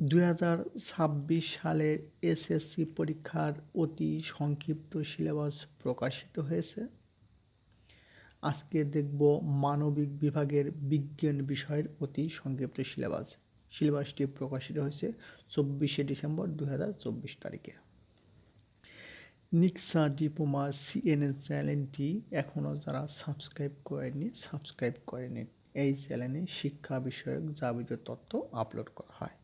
দুই সালের এসএসসি পরীক্ষার অতি সংক্ষিপ্ত সিলেবাস প্রকাশিত হয়েছে। আজকে দেখব মানবিক বিভাগের বিজ্ঞান বিষয়ের অতি সংক্ষিপ্ত সিলেবাস। সিলেবাসটি প্রকাশিত হয়েছে চব্বিশে ডিসেম্বর দু চব্বিশ তারিখে। নিক্সা ডিপ্লোমা সিএনএন চ্যানেলটি এখনও যারা সাবস্ক্রাইব করেনি সাবস্ক্রাইব করেনি এই চ্যানেলে শিক্ষা বিষয়ক যাবতীয় তথ্য আপলোড করা হয়।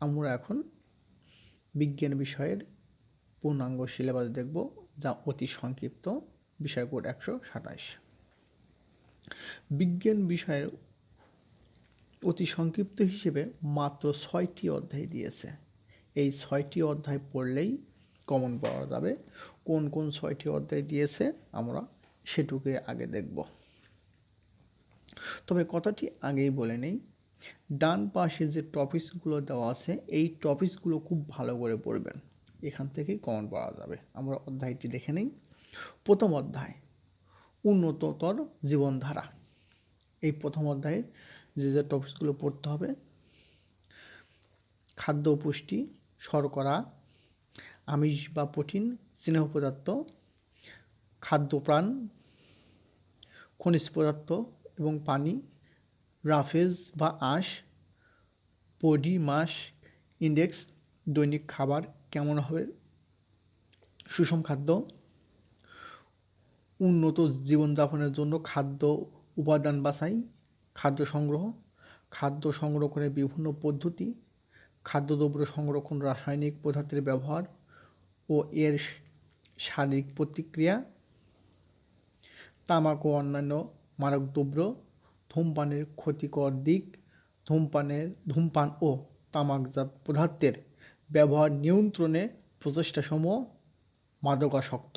আমরা এখন বিজ্ঞান বিষয়ের পূর্ণাঙ্গ সিলেবাস দেখব, যা অতি সংক্ষিপ্ত, বিষয় কোড একশো সাতাইশ। বিজ্ঞান বিষয়ের অতি সংক্ষিপ্ত হিসেবে মাত্র ছয়টি অধ্যায় দিয়েছে। এই ছয়টি অধ্যায় পড়লেই কমন পাওয়া যাবে। কোন কোন ছয়টি অধ্যায় দিয়েছে আমরা সেটুকে আগে দেখব। তবে কথাটি আগেই বলে নেই ডান পাশে যে টপিকসগুলো দেওয়া আছে, এই টপিকসগুলো খুব ভালো করে পড়বেন। এখান থেকেই কমন পাওয়া যাবে। আমরা অধ্যায়টি দেখে নিই। প্রথম অধ্যায়, উন্নততর জীবনধারা। এই প্রথম অধ্যায়ে যে যে টপিকসগুলো পড়তে হবে, খাদ্য পুষ্টি, শর্করা, আমিষ বা প্রোটিন, স্নেহ পদার্থ, খাদ্যপ্রাণ, খনিজ পদার্থ এবং পানি রাফেজ বা আঁশ বডি মাস ইন্ডেক্স, দৈনিক খাবার কেমন হবে? সুষম খাদ্য, উন্নত জীবনযাপনের জন্য খাদ্য উপাদান বাছাই, খাদ্য সংগ্রহ, খাদ্য সংরক্ষণের বিভিন্ন পদ্ধতি খাদ্যদ্রব্য সংরক্ষণ রাসায়নিক পদার্থের ব্যবহার ও এর শারীরিক প্রতিক্রিয়া, তামাক ও অন্যান্য মারকদ্রব্য ধূমপানের ক্ষতিকর দিক, ধূমপানের, ধূমপান ও তামাকজাত পদার্থের ব্যবহার নিয়ন্ত্রণে প্রচেষ্টাসমূহ মাদকাসক্ত।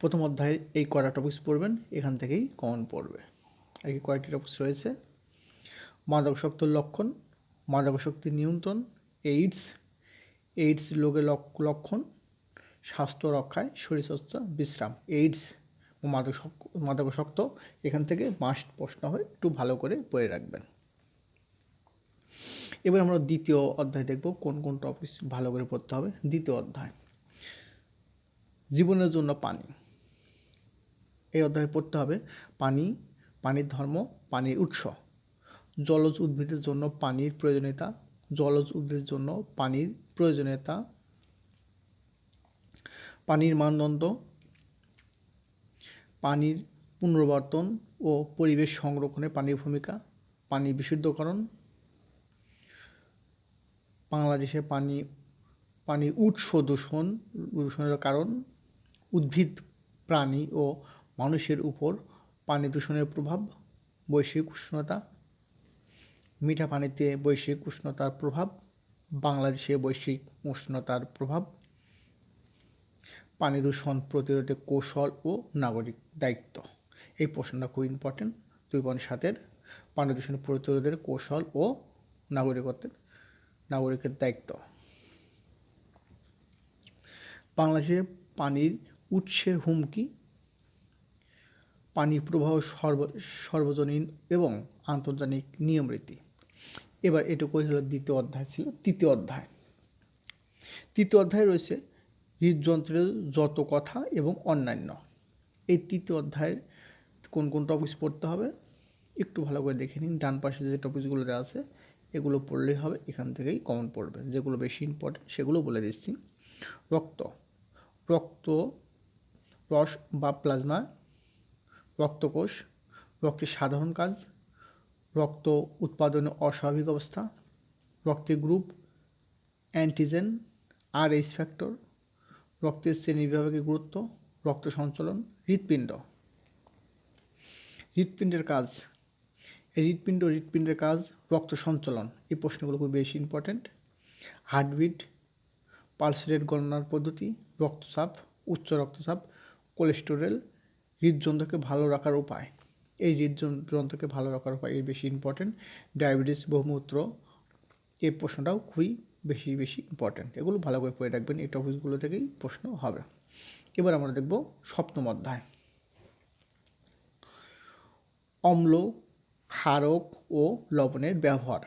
প্রথম অধ্যায়ে এই কয়টা টপিক্স পড়বেন, এখান থেকেই কমন পড়বে। আর কি কয়েকটি টপিক্স রয়েছে? মাদকাসক্তর লক্ষণ, মাদকাসক্তি নিয়ন্ত্রণ এইডস এইডস রোগের লক্ষণ, স্বাস্থ্য রক্ষায় শরীরচর্চা, বিশ্রাম। এইডস ও মাদক মাদকাসক্ত এখান থেকে মাস্ট প্রশ্ন হয়, একটু ভালো করে পড়ে রাখবেন। এবার আমরা দ্বিতীয় অধ্যায় দেখব, কোন কোন টপিক ভালো করে পড়তে হবে। দ্বিতীয় অধ্যায়। জীবনের জন্য পানি। এই অধ্যায়ে পড়তে হবে, পানি, পানির ধর্ম, পানির উৎস। জলজ উদ্ভিদের জন্য পানির প্রয়োজনীয়তা, জলজ উদ্ভিদের জন্য পানির প্রয়োজনীয়তা। পানির মানদণ্ড পানির পুনর্বর্তন ও পরিবেশ সংরক্ষণে পানির ভূমিকা, পানি বিশুদ্ধকরণ, বাংলাদেশে পানি, পানির উৎস দূষণ, দূষণের কারণ, উদ্ভিদ, প্রাণী ও মানুষের উপর পানি দূষণের প্রভাব, বৈশ্বিক উষ্ণতা, মিঠা পানিতে বৈশ্বিক উষ্ণতার প্রভাব, বাংলাদেশে বৈশ্বিক উষ্ণতার প্রভাব পানি দূষণ প্রতিরোধে কৌশল ও নাগরিক দায়িত্ব। এই প্রশ্নটা খুব ইম্পর্টেন্ট দুই পয়েন্ট সাতের, পানি দূষণ প্রতিরোধের কৌশল ও নাগরিকত্বের, নাগরিকের দায়িত্ব। বাংলাদেশে পানির উৎসের হুমকি, পানি প্রবাহ সর্ব, সর্বজনীন এবং আন্তর্জাতিক নিয়ম রীতি। এবার এটুকুই হলো দ্বিতীয় অধ্যায় ছিল, তৃতীয় অধ্যায়। তৃতীয় অধ্যায় রয়েছে হৃদযন্ত্রের যত কথা এবং অন্যান্য। এই তৃতীয় অধ্যায়ের কোন কোন টপিকস পড়তে হবে, একটু ভালো করে দেখে নিন। ডান পাশে যে টপিকসগুলো দেওয়া আছে, এগুলো পড়লেই হবে, এখান থেকেই কমন পড়বে। যেগুলো বেশি ইম্পর্টেন্ট সেগুলো বলে দিচ্ছি। রক্ত। রক্ত রস বা প্লাজমা রক্তকোষ, রক্তের সাধারণ কাজ, রক্ত উৎপাদনের অস্বাভাবিক অবস্থা, রক্তের group antigen R H factor রক্তের শ্রেণি বিভাগের গুরুত্ব, রক্ত সঞ্চালন, হৃৎপিণ্ড। হৃৎপিণ্ডের কাজ। এই হৃৎপিণ্ড, হৃৎপিণ্ডের কাজ, রক্ত সঞ্চালন। এই প্রশ্নগুলো খুব বেশি ইম্পর্ট্যান্ট হার্টবিট পালস রেট গণনার পদ্ধতি, রক্তচাপ, উচ্চ রক্তচাপ, কোলেস্টেরল, হৃদযন্ত্রকে ভালো রাখার উপায়। এই হৃদযন্ত্রকে ভালো রাখার উপায় এর বেশি ইম্পর্টেন্ট ডায়াবেটিস, বহুমূত্র। এই প্রশ্নটাও খুবই বেশি বেশি ইম্পর্টেন্ট এগুলো ভালো করে পড়ে রাখবেন, এই টপিকগুলো থেকেই প্রশ্ন হবে। এবার আমরা দেখব সপ্তম অধ্যায়। অম্ল, ক্ষারক ও লবণের ব্যবহার।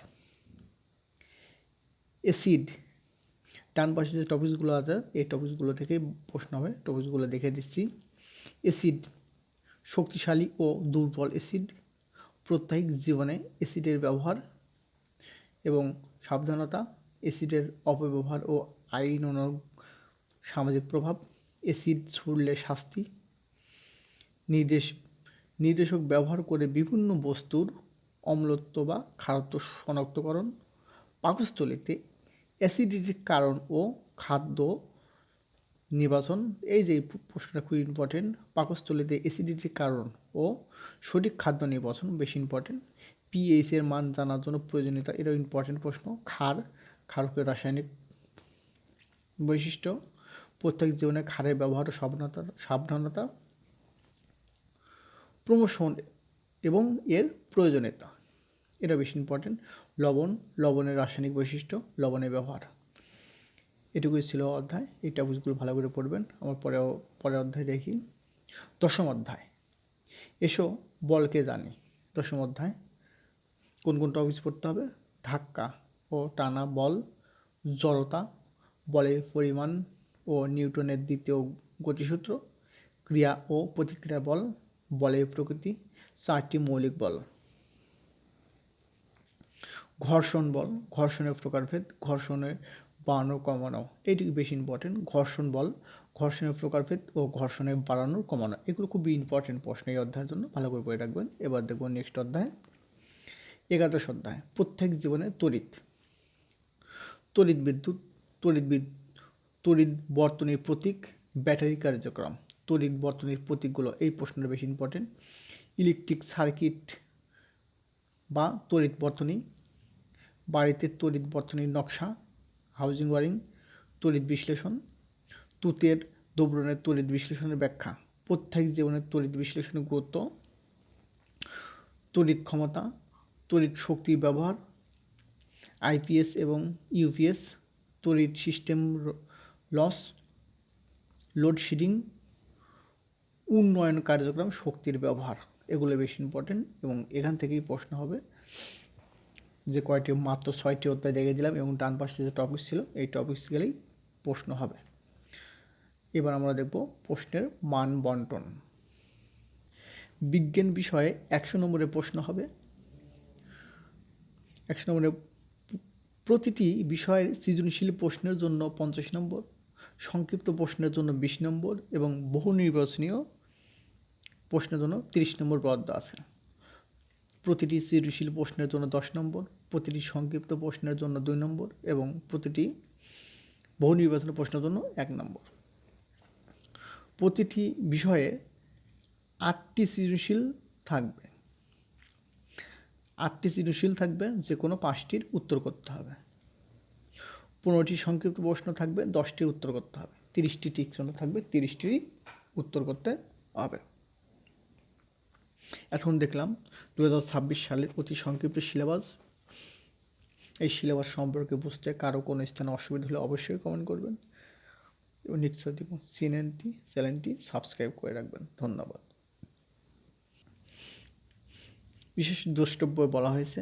অ্যাসিড ডান পাশে যে টপিকসগুলো আছে, এই টপিকসগুলো থেকে প্রশ্ন হবে টপিকসগুলো দেখে দিচ্ছি। অ্যাসিড শক্তিশালী ও দুর্বল অ্যাসিড প্রত্যাহিক জীবনে অ্যাসিডের ব্যবহার এবং সাবধানতা অ্যাসিডের অপব্যবহার ও আইন সামাজিক প্রভাব, অ্যাসিড ছুড়লে শাস্তি, নির্দেশ, নির্দেশক ব্যবহার করে বিভিন্ন বস্তুর অম্লত্ব বা খারত্ব শনাক্তকরণ, পাকস্থলীতে অ্যাসিডিটির কারণ ও খাদ্য নির্বাচন, এই যে প্রশ্নটা খুব ইম্পর্টেন্ট পাকস্থলীতে অ্যাসিডিটির কারণ ও সঠিক খাদ্য নির্বাচন বেশি ইম্পর্টেন্ট পিএইচ এর মান জানার জন্য প্রয়োজনীয়তা, এটাও ইম্পর্টেন্ট প্রশ্ন, ক্ষার ক্ষারকের রাসায়নিক বৈশিষ্ট্য, প্রত্যেক জীবনে ক্ষারের ব্যবহার সাবধানতা সাবধানতা, প্রমোশন এবং এর প্রয়োজনীয়তা। এটা বেশি ইম্পর্টেন্ট লবণ, লবণের রাসায়নিক বৈশিষ্ট্য, লবণের ব্যবহার। এটুকুই ছিল অধ্যায়। এই টপিকসগুলো ভালো করে পড়বেন। আমার পরে পরের অধ্যায় দেখি। দশম অধ্যায়। এসো, বলকে জানি। দশম অধ্যায়। কোন কোন টপিকস পড়তে হবে? ধাক্কা। ও টানা বল, জড়তা, বলের পরিমাণ ও নিউটনের দ্বিতীয় গতিসূত্র, ক্রিয়া ও প্রতিক্রিয়া বল, বলের প্রকৃতি, চারটি মৌলিক বল। ঘর্ষণ বল, ঘর্ষণের প্রকারভেদ, ঘর্ষণের বাড়ানো কমানো, এটি বেশি ইম্পর্টেন্ট ঘর্ষণ বল, ঘর্ষণের প্রকারভেদ ও ঘর্ষণের বাড়ানোর কমানো, এগুলো খুবই ইম্পর্টেন্ট প্রশ্ন এই অধ্যায়ের জন্য, ভালো করে পড়ে রাখবেন। এবার দেখব নেক্সট অধ্যায়। একাদশ অধ্যায়, প্রত্যেক জীবনে তড়িৎ। তড়িৎ বিদ্যুৎ, তড়িৎ তড়িৎ বর্তনীর প্রতীক, ব্যাটারি কার্যক্রম। তড়িৎ বর্তনীর প্রতীকগুলো এই প্রশ্নটা বেশি ইম্পর্টেন্ট ইলেকট্রিক সার্কিট বা তড়িৎ বর্তনী, বাড়িতে তড়িৎ বর্তনীর নকশা, হাউজিং ওয়ারিং, তড়িৎ বিশ্লেষণ, তুতের দোবরণের তড়িৎ বিশ্লেষণের ব্যাখ্যা, প্রত্যেক জীবনের তড়িৎ বিশ্লেষণের গুরুত্ব, তড়িৎ ক্ষমতা, তড়িৎ শক্তির ব্যবহার আইপিএস এবং ইউপিএস তড়িৎ সিস্টেম লস, লোডশেডিং, উন্নয়ন কার্যক্রম, শক্তির ব্যবহার, এগুলো বেশি ইম্পর্টেন্ট এবং এখান থেকেই প্রশ্ন হবে যে কয়টি, মাত্র ছয়টি অধ্যায় দেখে দিলাম এবং ডান পাশে যে টপিক ছিল, এই টপিকস গেলেই প্রশ্ন হবে। এবার আমরা দেখব প্রশ্নের মান বন্টন। বিজ্ঞান বিষয়ে একশো নম্বরের প্রশ্ন হবে। একশো নম্বরে প্রতিটি বিষয়ের সৃজনশীল প্রশ্নের জন্য পঞ্চাশ নম্বর, সংক্ষিপ্ত প্রশ্নের জন্য বিশ নম্বর এবং বহু নির্বাচনীয় প্রশ্নের জন্য তিরিশ নম্বর বরাদ্দ আছে। প্রতিটি সৃজনশীল প্রশ্নের জন্য দশ নম্বর, প্রতিটি সংক্ষিপ্ত প্রশ্নের জন্য দুই নম্বর এবং প্রতিটি বহু নির্বাচনী প্রশ্নের জন্য এক নম্বর। প্রতিটি বিষয়ে আটটি সৃজনশীল থাকবে। আটটি সৃজনশীল থাকবে যে কোনো পাঁচটির উত্তর করতে হবে। পনেরোটি সংক্ষিপ্ত প্রশ্ন থাকবে, দশটির উত্তর করতে হবে। তিরিশটি টিকশন থাকবে, তিরিশটিরই উত্তর করতে হবে। এখন দেখলাম দু হাজার সালের অতি সংক্ষিপ্ত সিলেবাস। এই সিলেবাস সম্পর্কে বুঝতে কারও কোনো স্থানে অসুবিধা হলে অবশ্যই কমেন্ট করবেন। এবং নিশ্চয় দেখুন চ্যানেলটি সাবস্ক্রাইব করে রাখবেন। ধন্যবাদ। বিশেষ দ্রষ্টব্য বলা হয়েছে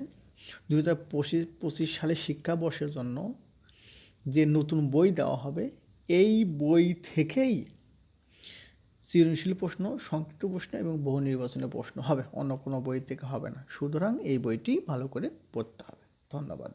দু হাজার পঁচিশ পঁচিশ সালে শিক্ষাবর্ষের জন্য যে নতুন বই দেওয়া হবে, এই বই থেকেই সৃজনশীল প্রশ্ন, সংক্ষিপ্ত প্রশ্ন এবং বহু নির্বাচনের প্রশ্ন হবে। অন্য কোনো বই থেকে হবে না। সুতরাং এই বইটি ভালো করে পড়তে হবে। ধন্যবাদ।